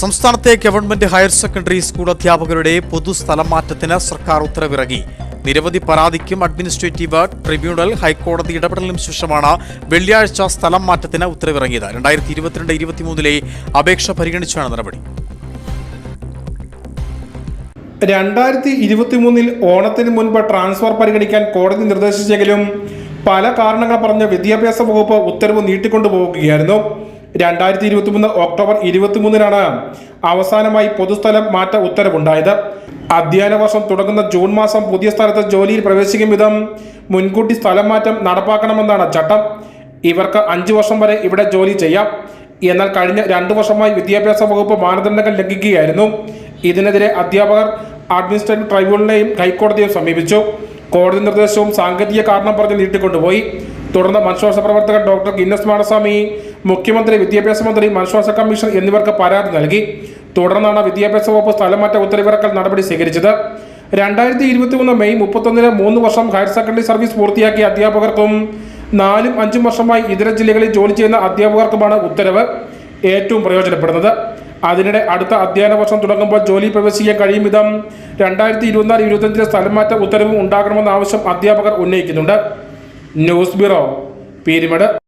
സംസ്ഥാനത്തെ government higher secondary school അധ്യാപകരുടെ പൊതുസ്ഥലം മാറ്റത്തിന് സർക്കാർ ഉത്തരവിറങ്ങി. നിരവധി പരാതിക്കും അഡ്മിനിസ്ട്രേറ്റീവ് ട്രിബ്യൂണൽ ഹൈക്കോടതി ഇടപെടലിനും ശേഷമാണ് വെള്ളിയാഴ്ച സ്ഥലം മാറ്റത്തിന് ഉത്തരവിറങ്ങിയത്. രണ്ടായിരത്തി ഇരുപത്തിരണ്ട് ഇരുപത്തിമൂന്നിലെ അപേക്ഷ പരിഗണിച്ചാണ് നടപടി. രണ്ടായിരത്തി ഇരുപത്തിമൂന്നിൽ ഓണത്തിന് മുൻപ് ട്രാൻസ്ഫർ പരിഗണിക്കാൻ കോടതി നിർദ്ദേശിച്ചെങ്കിലും പല കാരണങ്ങൾ പറഞ്ഞ് വിദ്യാഭ്യാസ വകുപ്പ് ഉത്തരവ് നീട്ടിക്കൊണ്ടുപോവുകയായിരുന്നു. രണ്ടായിരത്തി ഇരുപത്തിമൂന്ന് ഒക്ടോബർ ഇരുപത്തിമൂന്നിനാണ് അവസാനമായി പൊതുസ്ഥലം മാറ്റ ഉത്തരവുണ്ടായത്. അധ്യയന വർഷം തുടങ്ങുന്ന ജൂൺ മാസം പുതിയ സ്ഥലത്ത് ജോലിയിൽ പ്രവേശിക്കും വിധം മുൻകൂട്ടി സ്ഥലം മാറ്റം നടപ്പാക്കണമെന്നാണ് ചട്ടം. ഇവർക്ക് അഞ്ചു വർഷം വരെ ഇവിടെ ജോലി ചെയ്യാം. എന്നാൽ കഴിഞ്ഞ രണ്ടു വർഷമായി വിദ്യാഭ്യാസ വകുപ്പ് മാനദണ്ഡങ്ങൾ ലംഘിക്കുകയായിരുന്നു. ഇതിനെതിരെ അധ്യാപകർ അഡ്മിനിസ്ട്രേറ്റീവ് ട്രൈബ്യൂണലിനെയും ഹൈക്കോടതിയെയും സമീപിച്ചു. കോടതി നിർദ്ദേശവും സാങ്കേതിക കാരണം പറഞ്ഞ് നീട്ടിക്കൊണ്ടുപോയി. തുടർന്ന് മനുഷ്യാവകാശ പ്രവർത്തകൻ ഡോക്ടർ ഗിന്നസ് മാടസ്വാമി മുഖ്യമന്ത്രി വിദ്യാഭ്യാസ മന്ത്രി മനുഷ്യാസ കമ്മീഷൻ എന്നിവർക്ക് പരാതി നൽകി. തുടർന്നാണ് വിദ്യാഭ്യാസ വകുപ്പ് സ്ഥലമാറ്റ ഉത്തരവിറക്കൽ നടപടി സ്വീകരിച്ചത്. രണ്ടായിരത്തി ഇരുപത്തി മൂന്ന് മെയ് മുപ്പത്തൊന്നിന് മൂന്ന് വർഷം ഹയർ സെക്കൻഡറി സർവീസ് പൂർത്തിയാക്കിയ അധ്യാപകർക്കും നാലും അഞ്ചും വർഷമായി ഇതര ജില്ലകളിൽ ജോലി ചെയ്യുന്ന അധ്യാപകർക്കുമാണ് ഉത്തരവ് ഏറ്റവും പ്രയോജനപ്പെടുന്നത്. അതിനിടെ അടുത്ത അധ്യയന വർഷം തുടങ്ങുമ്പോൾ ജോലി പ്രവേശിക്കാൻ കഴിയും വിധം രണ്ടായിരത്തി ഇരുപത്തിനാല് ഇരുപത്തഞ്ചിലെ സ്ഥലംമാറ്റ ഉത്തരവും ഉണ്ടാകണമെന്ന ആവശ്യം അധ്യാപകർ ഉന്നയിക്കുന്നുണ്ട്. News bureau പീരിമഡ്